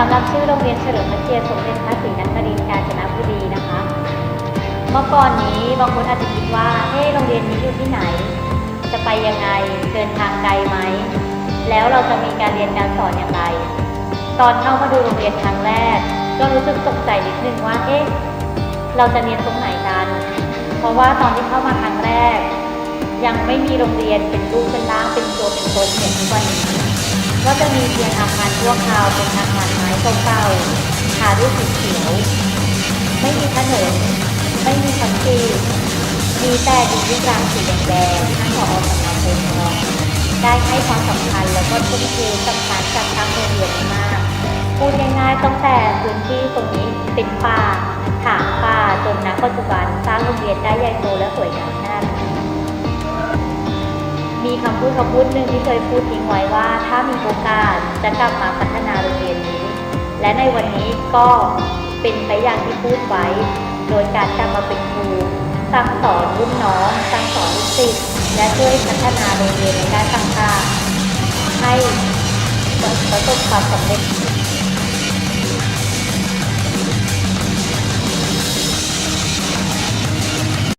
สำหรับชื่อโรงเรียนเฉลิมพระเกียรติสมเด็จพระศรีนครินทร์กาญจนบุรีนะคะ เมื่อก่อนนี้บางคนอาจจะคิดว่าเฮ้โรงเรียนนี้อยู่ที่ไหน จะไปยังไงเดินทางไกลไหม แล้วเราจะมีการเรียนการสอนอย่างไร ตอนเข้ามาดูโรงเรียนครั้งแรก ก็รู้สึกตกใจนิดนึงว่าเอ๊ะเราจะเรียนตรงไหนกัน เพราะว่าตอนที่เข้ามาครั้งแรก ยังไม่มีโรงเรียนเป็นรูปเป็นร่างเป็นตัวเป็นตนอย่างทุกวันนี้ก็จะมีเพียงอาคารชั่วคราวเป็นอาคาร ม้เก่าๆทาด้วยสีเขียว ไม่มีถนนไม่มีคอนกรีตมีแต่ดินที่รางสีแดงๆท่านผอสำนักเรียนทองได้ให้ความสำคัญแล้วก็ทุ่มเทกับการจัดตั้งโรงเรียนมาก พูดง่ายๆตั้งแต่พื้นที่ตรงนี้เป็นป่าถางป่าจนณปัจจุบันสร้างโรงเรียนได้ใหญ่โตและสวยงามขนาดนี้มีคำพูดคำพูดหนึ่งที่เคยพูดทิ้งไว้ว่า ถ้ามีโอกาสจะกลับมาพัฒนาโรงเรียน และในวันนี้ก็เป็นไปอย่างที่พูดไว้ โดยการกลับมาเป็นครูสั่งสอนรุ่นน้องสั่งสอนลูกศิษย์และช่วยพัฒนาโรงเรียนในด้านต่างๆให้ประสบความสำเร็จ